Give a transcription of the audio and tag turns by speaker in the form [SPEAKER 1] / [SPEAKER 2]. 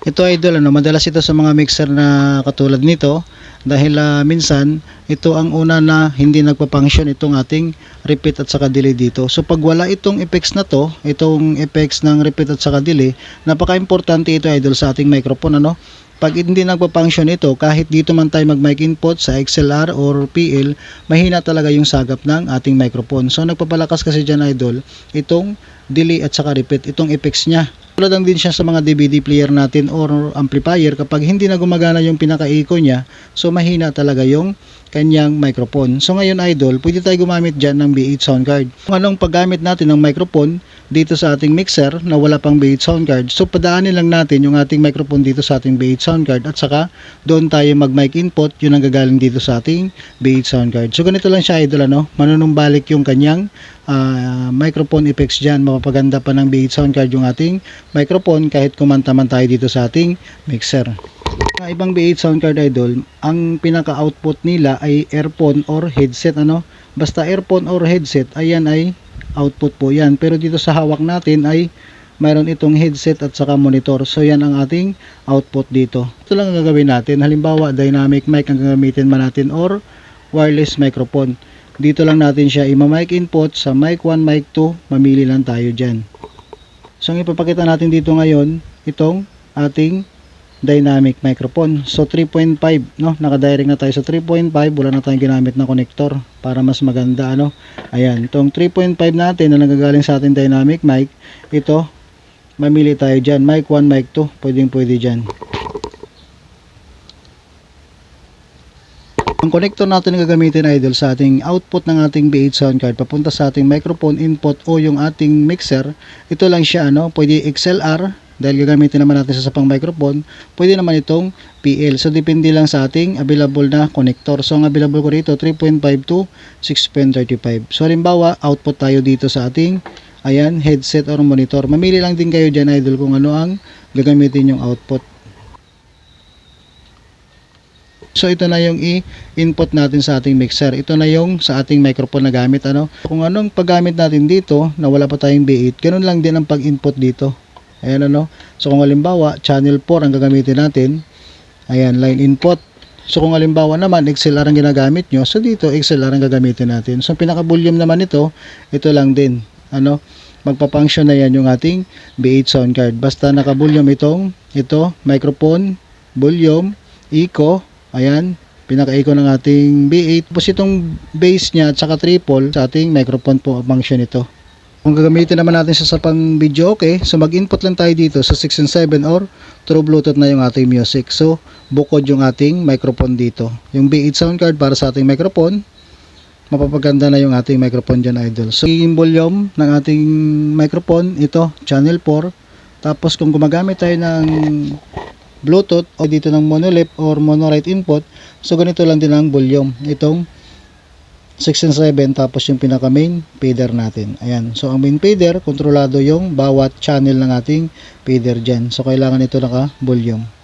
[SPEAKER 1] Ito idol ano, madalas ito sa mga mixer na katulad nito dahil ah, minsan ito ang una na hindi nagpa-function itong ating repeat at saka delay dito. So pag wala itong effects na to, itong effects ng repeat at saka delay, napaka-importante ito idol sa ating microphone ano. Pag hindi nagpa-function ito, kahit dito man tayo mag-mic input sa XLR or PL, mahina talaga yung sagap ng ating microphone. So nagpapalakas kasi dyan idol, itong delay at saka repeat, itong effects niya. Tulad lang din siya sa mga DVD player natin or amplifier kapag hindi na gumagana yung pinaka-echo niya, so mahina talaga yung kanyang microphone. So ngayon idol, pwede tayo gumamit dyan ng B8 sound card. Kung anong paggamit natin ng microphone dito sa ating mixer na wala pang B8 sound card, so padaanin lang natin yung ating microphone dito sa ating B8 sound card at saka doon tayo mag mic input, yun ang gagaling dito sa ating B8 sound card. So ganito lang siya idol ano, manunumbalik yung kanyang ah, microphone effects dyan. Mapapaganda pa ng B8 sound card yung ating microphone kahit kumanta man tayo dito sa ating mixer. Mga ibang B8 sound card idol, ang pinaka-output nila ay earphone or headset ano. Basta earphone or headset, ayan ay output po yan. Pero dito sa hawak natin ay mayroon itong headset at saka monitor. So yan ang ating output dito. Ito lang ang gagawin natin. Halimbawa, dynamic mic ang gagamitin man natin or wireless microphone. Dito lang natin siya ima-mic input sa mic 1, mic 2. Mamili lang tayo dyan. So ang ipapakita natin dito ngayon, itong ating dynamic microphone. So 3.5, no? Naka-direct na tayo sa 3.5, wala na tayong ginamit na connector para mas maganda ano. Ayan, itong 3.5 natin na nagagaling sa ating dynamic mic, ito mamili tayo diyan, mic 1, mic 2, pwedeng pwede diyan. Ang connector natin na gagamitin idol sa ating output ng ating B8 sound card papunta sa ating microphone input o yung ating mixer, ito lang siya ano, pwede XLR dahil gagamitin naman natin sa sapang microphone, pwede naman itong PL. So depende lang sa ating available na connector. So ang available ko rito 3.5 to 6.35. So halimbawa, output tayo dito sa ating ayan, headset or monitor. Mamili lang din kayo dyan idol kung ano ang gagamitin yung output. So ito na yung i-input natin sa ating mixer. Ito na yung sa ating microphone na gamit ano. Kung anong paggamit natin dito na wala pa tayong B8, ganun lang din ang pag-input dito. Ayan ano. So kung halimbawa channel 4 ang gagamitin natin, ayan line input. So kung halimbawa naman XLR ang ginagamit nyo, so dito XLR ang gagamitin natin. So pinaka volume naman ito, ito lang din. Ano? Magpa-function na yan yung ating B8 sound card. Basta naka-volume itong ito, microphone, volume, echo, Ayan, pinaka-echo ng ating B8. Tapos itong bass niya at saka triple sa ating microphone po function ito. Kung gagamitin naman natin sa sapang video, okay. So mag-input lang tayo dito sa 6 and 7 or through Bluetooth na yung ating music. So bukod yung ating microphone dito. Yung B8 sound card para sa ating microphone, mapapaganda na yung ating microphone dyan idol. So yung volume ng ating microphone, ito, channel 4. Tapos kung gumagamit tayo ng Bluetooth o dito ng monolip or monorite input. So ganito lang din ang volume. Itong 6 and 7 tapos yung pinaka main fader natin. Ayan. So ang main fader, kontrolado yung bawat channel ng ating fader dyan. So kailangan ito naka volume.